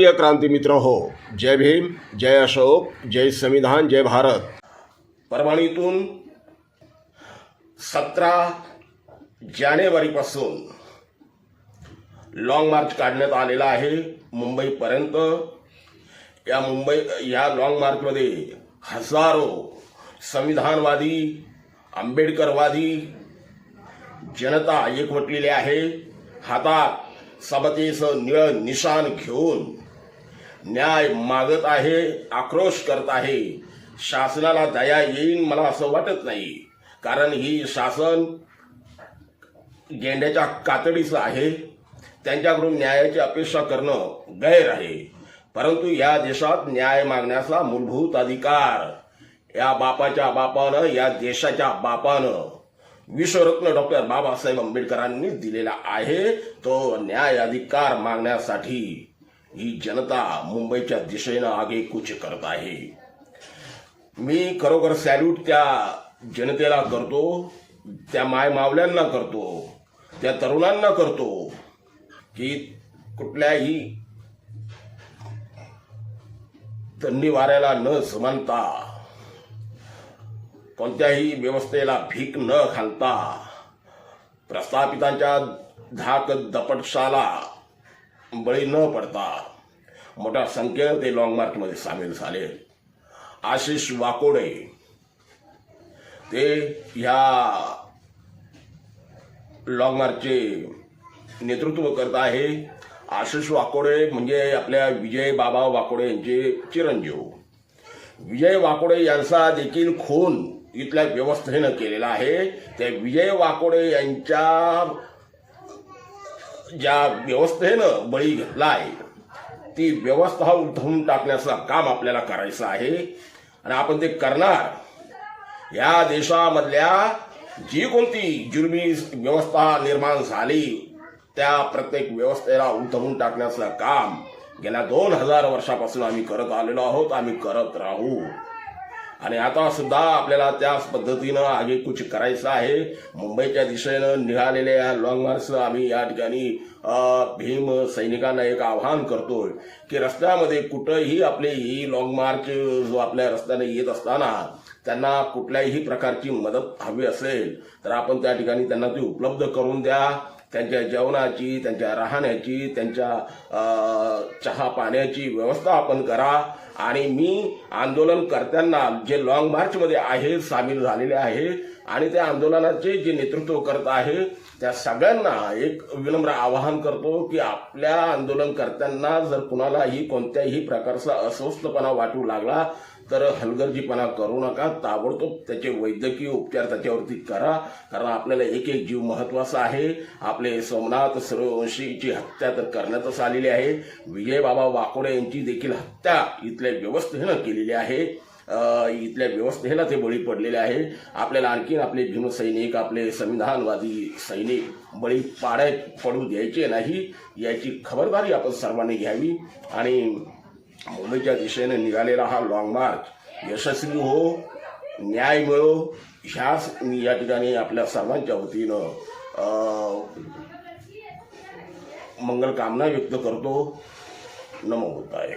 प्रिय क्रांती मित्र हो जय भीम जय अशोक जय संविधान जय भारत. परभणीतून सतरा जानेवारीपासून लॉंग मार्च काढण्यात आलेला आहे मुंबईपर्यंत. या मुंबई या लॉंग मार्चमध्ये हजारो संविधानवादी आंबेडकरवादी जनता एकवटलेली आहे. हातात सबतेचं निळ निशान घेऊन न्याय मागत आहे आक्रोश करत आहे. शासनाला दया येईन मला असं वाटत नाही. कारण ही शासन गेंड्याच्या कातडीचं आहे. त्यांच्याकडून न्यायाची अपेक्षा करणं गैर आहे. परंतु या देशात न्याय मागण्याचा मूलभूत अधिकार या बापाच्या बापानं या देशाच्या बापानं. विश्वरत्न डॉक्टर बाबासाहेब आंबेडकरांनी दिलेला आहे. तो न्याय अधिकार मागण्यासाठी ही जनता मुंबईच्या दिशेनं आगे कुच करत आहे. मी खरोखर सॅल्यूट त्या जनतेला करतो त्या माय मावल्यांना करतो त्या तरुणांना करतो की कुठल्याही थंडी वाऱ्याला न समानता कोणत्याही व्यवस्थेला भीक न घालता प्रस्थापितांच्या धाक दपटशाला बळी न पडता मोठ्या संख्येनं ते लॉंग मार्चमध्ये सामील झाले. आशिष वाकोडे ते ह्या लॉंग मार्चचे नेतृत्व करत आहे. आशिष वाकोडे म्हणजे आपल्या विजय बाबा वाकोडे यांचे चिरंजीव. विजय वाकोडे यांचा देखील खून इथल्या व्यवस्थेनं केलेला आहे. त्या विजय वाकोडे यांच्या ज्या व्यवस्थेनं बळी घेतलाय ती व्यवस्था उलथवून टाकण्याचं काम आपल्याला करायचं आहे. आणि आपण ते करणार. या देशामधल्या जी कोणती जुलमी व्यवस्था निर्माण झाली त्या प्रत्येक व्यवस्थेला उलथवून टाकण्याचं काम गेल्या दोन हजार वर्षापासून आम्ही करत आलेलो आहोत आम्ही करत राहू. आणि आता सुद्धा आपल्याला त्याच पद्धतीनं आगेकूच करायचं आहे. मुंबईच्या दिशेनं निघालेल्या या लॉंग मार्च आम्ही या ठिकाणी भीम सैनिकांना एक आव्हान करतोय की रस्त्यामध्ये कुठंही आपली ही लॉंग मार्च जो आपल्या रस्त्याने येत असताना त्यांना कुठल्याही प्रकारची मदत हवी असेल तर आपण त्या ठिकाणी त्यांना ती उपलब्ध करून द्या. त्यांच्या जेवणाची त्यांच्या राहण्याची त्यांच्या चहा पाण्याची व्यवस्था आपण करा. आणि मी आंदोलनकर्त्यांना जे लॉंग मार्चमध्ये आहे सामील झालेले आहे आणि त्या आंदोलनाचे जे नेतृत्व करत आहे त्या सगळ्यांना एक विनम्र आवाहन करतो की आपल्या आंदोलनकर्त्यांना जर कुणालाही कोणत्याही प्रकारचा अस्वस्थपणा वाटू लागला तर हलगर्जीपणा करू नका ताबडतोब त्याचे वैद्यकीय उपचार त्याच्यावरती करा. कारण आपल्याला एक एक जीव महत्त्वाचा आहे. आपले सोमनाथ सूर्यवंशीची हत्या तर करण्यातच आलेली आहे. विजयबाबा वाकोडे यांची देखील हत्या इथल्या व्यवस्थेनं केलेली आहे. इथल्या व्यवस्थेला ते बळी पडलेले आहे. आपल्याला आणखीन आपले भीमसैनिक आपले संविधानवादी सैनिक बळी पाडाय पडू द्यायचे नाही याची खबरदारी आपण सर्वांनी घ्यावी. आणि मुंबईच्या दिशेने निघालेला हा लॉंग मार्च यशस्वी हो न्याय मिळो ह्याच मी या ठिकाणी आपल्या सर्वांच्या वतीनं मंगल कामना व्यक्त करतो. नमो होत आहे